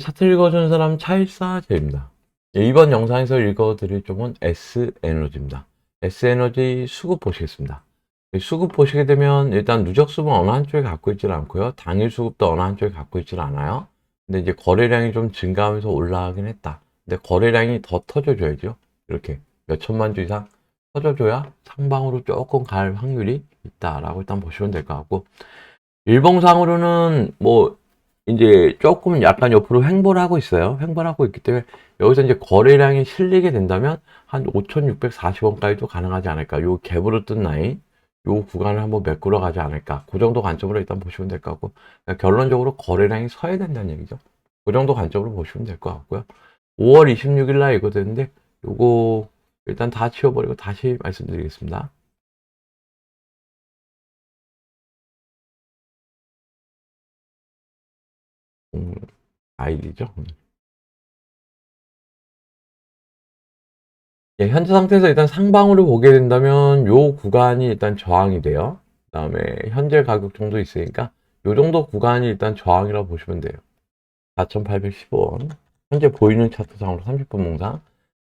차트 읽어주는 사람 차일사 제입니다. 예, 이번 영상에서 읽어드릴 쪽은 S에너지입니다. S에너지 수급 보시겠습니다. 이 수급 보시게 되면 일단 누적 수급은 어느 한쪽에 갖고 있질 않고요. 당일 수급도 어느 한쪽에 갖고 있질 않아요. 근데 이제 거래량이 좀 증가하면서 올라가긴 했다. 근데 거래량이 더 터져줘야죠. 이렇게 몇 천만 주 이상 터져줘야 상방으로 조금 갈 확률이 있다라고 일단 보시면 될 것 같고 일봉상으로는 뭐 이제 조금 약간 옆으로 횡보를 하고 있어요. 횡보를 하고 있기 때문에 여기서 이제 거래량이 실리게 된다면 한 5,640원까지도 가능하지 않을까. 요 갭으로 뜬 라인, 요 구간을 한번 메꾸러 가지 않을까. 그 정도 관점으로 일단 보시면 될 것 같고 그러니까 결론적으로 거래량이 서야 된다는 얘기죠. 그 정도 관점으로 보시면 될 것 같고요. 5월 26일 날 이거 되는데 요거 일단 다 치워버리고 다시 말씀드리겠습니다. 음, 아이디죠. 예, 현재 상태에서 일단 상방으로 보게 된다면 요 구간이 일단 저항이 돼요. 그 다음에 현재 가격 정도 있으니까 요 정도 구간이 일단 저항이라고 보시면 돼요. 4,815원. 현재 보이는 차트상으로 30분 몽상.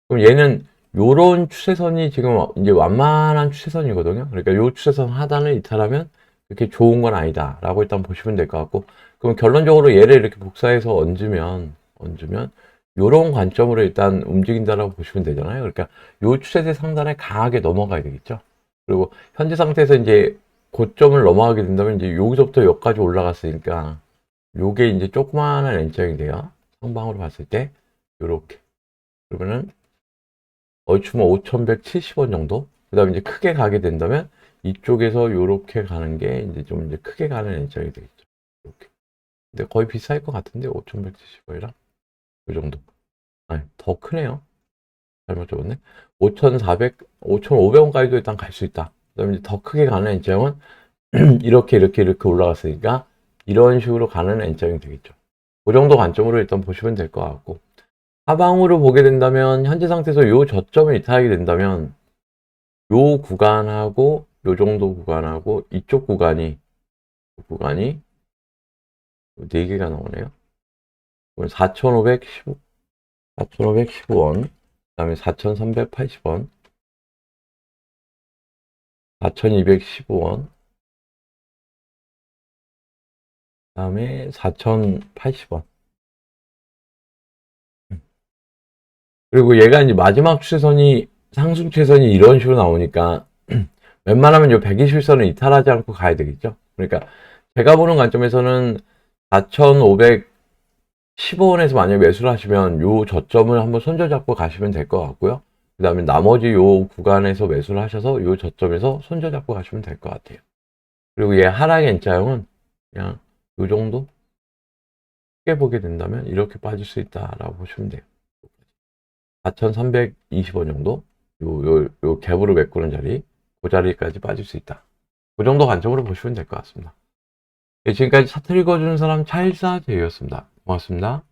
그럼 얘는 요런 추세선이 지금 이제 완만한 추세선이거든요. 그러니까 요 추세선 하단을 이탈하면 이렇게 좋은 건 아니다 라고 일단 보시면 될 것 같고 그럼 결론적으로 얘를 이렇게 복사해서 얹으면 얹으면 요런 관점으로 일단 움직인다라고 보시면 되잖아요. 그러니까 요 추세대 상단에 강하게 넘어가야 되겠죠. 그리고 현재 상태에서 이제 고점을 넘어가게 된다면 이제 여기서부터 여기까지 올라갔으니까 요게 이제 조그마한 N자이 돼요. 상방으로 봤을 때 요렇게 그러면은 얼추면 5,170원 정도. 그 다음에 이제 크게 가게 된다면 이쪽에서 요렇게 가는 게 이제 좀 이제 크게 가는 N자이 되겠죠. 이렇게. 근데 거의 비쌀 것 같은데 5,170원이랑 이 정도. 아니 더 크네요. 잘못 적었네. 5,400, 5,500원까지도 일단 갈 수 있다. 그 다음에 이제 더 크게 가는 N자형은 이렇게 이렇게 이렇게 올라갔으니까 이런 식으로 가는 N자형이 되겠죠. 그 정도 관점으로 일단 보시면 될 것 같고 하방으로 보게 된다면 현재 상태에서 요 저점을 이탈하게 된다면 요 구간하고 요 정도 구간하고 이쪽 구간이 구간이 네 개가 나오네요. 4,515 4,515원 그다음에 4,380원 4,215원 그다음에 4,080원 그리고 얘가 이제 마지막 추세선이 상승 추세선이 이런 식으로 나오니까 웬만하면 요 120선을 이탈하지 않고 가야 되겠죠. 그러니까 제가 보는 관점에서는 4,515원에서 만약에 매수를 하시면 요 저점을 한번 손절 잡고 가시면 될 것 같고요. 그 다음에 나머지 요 구간에서 매수를 하셔서 요 저점에서 손절 잡고 가시면 될 것 같아요. 그리고 얘 하락의 N자형은 그냥 요 정도 크게 보게 된다면 이렇게 빠질 수 있다라고 보시면 돼요. 4,320원 정도 요, 요, 요 갭으로 메꾸는 자리 그 자리까지 빠질 수 있다. 그 정도 관점으로 보시면 될 것 같습니다. 예, 지금까지 차트 읽어주는 사람 차일사 제이였습니다. 고맙습니다.